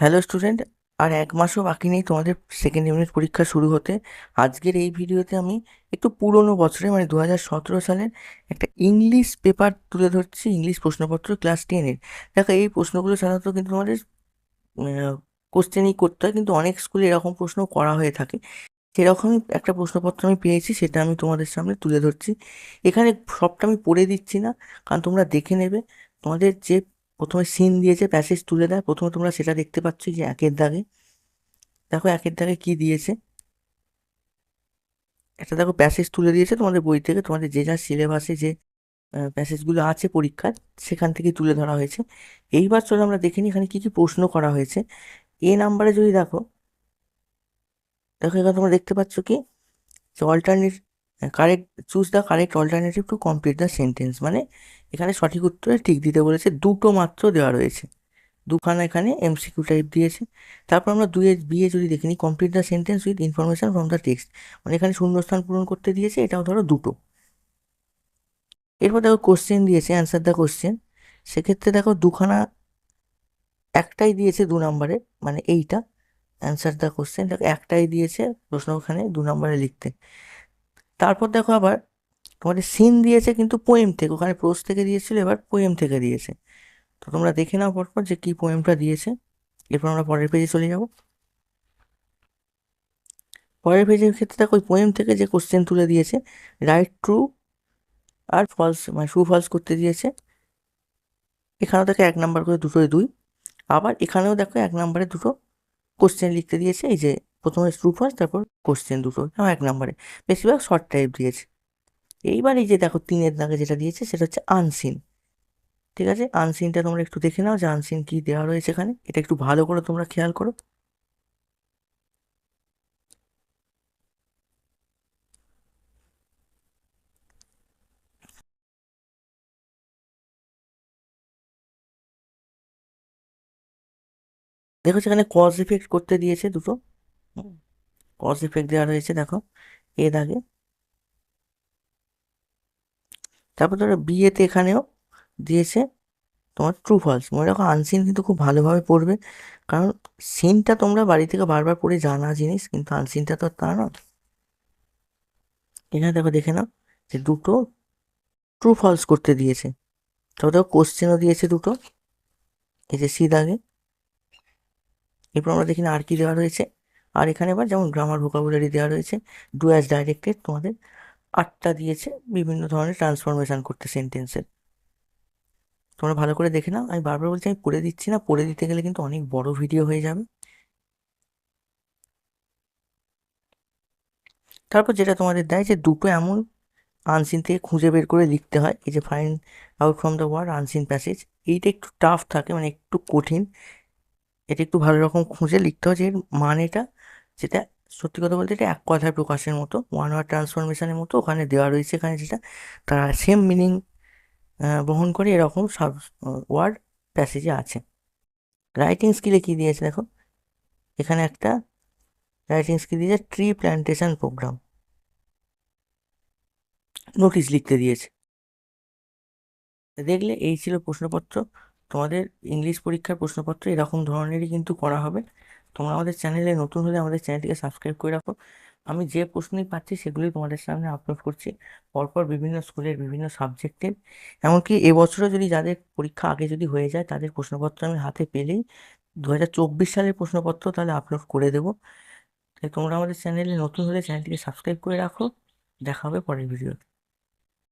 Hello student আর এক মাসও বাকি নেই, তোমাদের সেকেন্ড ইউনিট পরীক্ষা শুরু হতে। আজকের এই ভিডিওতে আমি একটু পুরনো বছরে মানে দু হাজার সতেরো সালের একটা ইংলিশ পেপার তুলে ধরছি ইংলিশ প্রশ্নপত্র ক্লাস টেনের দেখো, এই প্রশ্নগুলো সাধারণত কিন্তু তোমাদের কোশ্চেনই করতে হয়, কিন্তু অনেক স্কুলে এরকম প্রশ্ন করা হয়ে থাকে। সেরকমই একটা প্রশ্নপত্র আমি পেয়েছি, সেটা আমি তোমাদের সামনে তুলে ধরছি। এখানে সবটা আমি পড়ে দিচ্ছি না, কারণ তোমরা দেখে নেবে। তোমাদের যে প্রথমে সিন দিয়েছে প্যাসেজ তুলে দেয়, প্রথমে তোমরা সেটা দেখতে পাচ্ছ যে একের দাগে। দেখো একের দাগে কি দিয়েছে? একটা দেখো প্যাসেজ তুলে দিয়েছে তোমাদের বই থেকে, তোমাদের যে যা সিলেবাসে যে প্যাসেজগুলো আছে পরীক্ষার, সেখান থেকে তুলে ধরা হয়েছে। এইবার চলো আমরা দেখে নিই এখানে কী কী প্রশ্ন করা হয়েছে। এ নাম্বারে যদি দেখো দেখো এখানে তোমরা দেখতে পাচ্ছ কি? যে alternate correct choose the correct alternative to complete the sentence মানে এখানে সঠিক উত্তরে ঠিক দিতে বলেছে, দুটো মাত্র দেওয়া রয়েছে। দুখানা এখানে এমসিকিউ টাইপ দিয়েছে। তারপর আমরা দুয়ে বিয়ে যদি দেখে নিই complete the sentence with information from the text মানে এখানে শূন্যস্থান পূরণ করতে দিয়েছে, এটাও ধরো দুটো। এরপর দেখো কোশ্চেন দিয়েছে অ্যান্সার দ্য কোশ্চেন সেক্ষেত্রে দেখো দুখানা, একটাই দিয়েছে দু নম্বরে মানে এইটা। অ্যান্সার দ্য কোশ্চেন দেখো একটাই দিয়েছে, প্রশ্ন ওখানে দু নম্বরে লিখতে। তারপর দেখো আবার তোমাদের সিন দিয়েছে কিন্তু পোয়েম থেকে, ওখানে প্রোজ থেকে দিয়েছিল, এবার পোয়েম থেকে দিয়েছে। তো তোমরা দেখে নাও পরপর যে কী পোয়েমটা দিয়েছে। এরপর আমরা পরের পেজে চলে যাব। পরের পেজের ক্ষেত্রে দেখো ওই পোয়েম থেকে যে কোশ্চেন তুলে দিয়েছে রাইট ট্রু আর ফলস মানে ট্রু ফলস করতে দিয়েছে। এখানেও দেখো এক নাম্বার করে দুটোই দুই। আবার এখানেও দেখো এক নাম্বারে দুটো কোশ্চেন লিখতে দিয়েছে, এই যে প্রথমে ফলস তারপর কোশ্চেন দুটো। এক নাম্বারে। বেশিরভাগ শর্ট টাইপ দিয়েছে। এইবার এই যে দেখো, তিনের দাগে যেটা দিয়েছে, সেটা হচ্ছে আনসিন ঠিক আছে? আনসিনটা তোমরা একটু দেখে নাও যে আনসিন কী দেওয়া রয়েছে এখানে। এটা একটু ভালো করে তোমরা খেয়াল করো। দেখো সেখানে কজ ইফেক্ট করতে দিয়েছে দুটো। কজ ইফেক্ট দেওয়া রয়েছে, দেখো এ দাগে তারপর ধরো বিয়েতে এখানেও দিয়েছে তোমার ট্রু ফলস মনে রাখো আনসিন কিন্তু খুব ভালোভাবে পড়বে, কারণ সিনটা তোমরা বাড়ি থেকে বারবার পড়ে জানা জিনিস, কিন্তু আনসিনটা তো তা না এখানে দেখো, দেখে নাও যে দুটো ট্রু ফলস করতে দিয়েছে। তবে দেখো কোশ্চেনও দিয়েছে দুটো, এই যে সি দাগে এরপর আমরা দেখি না আর কি দেওয়া রয়েছে। আর এখানে এবার যেমন গ্রামার ভোকাবুলারি দেওয়া রয়েছে ডু অ্যাজ ডাইরেক্টেড তোমাদের আটটা দিয়েছে, বিভিন্ন ধরনের ট্রান্সফরমেশান করতে সেন্টেন্সের তোমরা ভালো করে দেখে নাও, আমি বারবার বলছি, আমি পড়ে দিচ্ছি না, পড়ে দিতে গেলে কিন্তু অনেক বড় ভিডিও হয়ে যাবে। তারপর যেটা তোমাদের দেয় যে দুটো এমন আনসিন থেকে খুঁজে বের করে লিখতে হয়, এই যে find out from the word unseen passage এইটা একটু টাফ থাকে মানে একটু কঠিন, এটা একটু ভালো রকম খুঁজে লিখতে হয় যে এর মানেটা যেটা সত্যি কথা বলতে এটা এক কথায় প্রকাশের মতো ওয়ান ওয়ার্ড ট্রান্সফরমেশনের মতো ওখানে দেওয়া রয়েছে এখানে যেটা। তারা সেম মিনিং বহন করে এরকম সব ওয়ার্ড প্যাসেজে আছে। রাইটিং স্কিলে কী দিয়েছে দেখো? এখানে একটা রাইটিং স্কিল দিয়েছে ট্রি প্ল্যান্টেশন প্রোগ্রাম নোটিশ লিখতে দিয়েছে। দেখলে এই ছিল প্রশ্নপত্র। তোমাদের ইংলিশ পরীক্ষার প্রশ্নপত্র এরকম ধরনেরই কিন্তু করা হবে। তোমরা আমাদের চ্যানেলে নতুন হলে আমাদের চ্যানেলটিকে সাবস্ক্রাইব করে রাখো। আমি যে প্রশ্নই পাচ্ছি সেগুলি তোমাদের সামনে আপলোড করছি। পরপর বিভিন্ন স্কুলের বিভিন্ন সাবজেক্টের এমনকি এবছরও যদি যাদের পরীক্ষা আগে যদি হয়ে যায়, তাদের প্রশ্নপত্র আমি হাতে পেলেই দু হাজার চব্বিশ সালের প্রশ্নপত্র তাহলে আপলোড করে দেবো। তাই তোমরা আমাদের চ্যানেলে নতুন হলে চ্যানেলটিকে সাবস্ক্রাইব করে রাখো। দেখা হবে পরের ভিডিওতে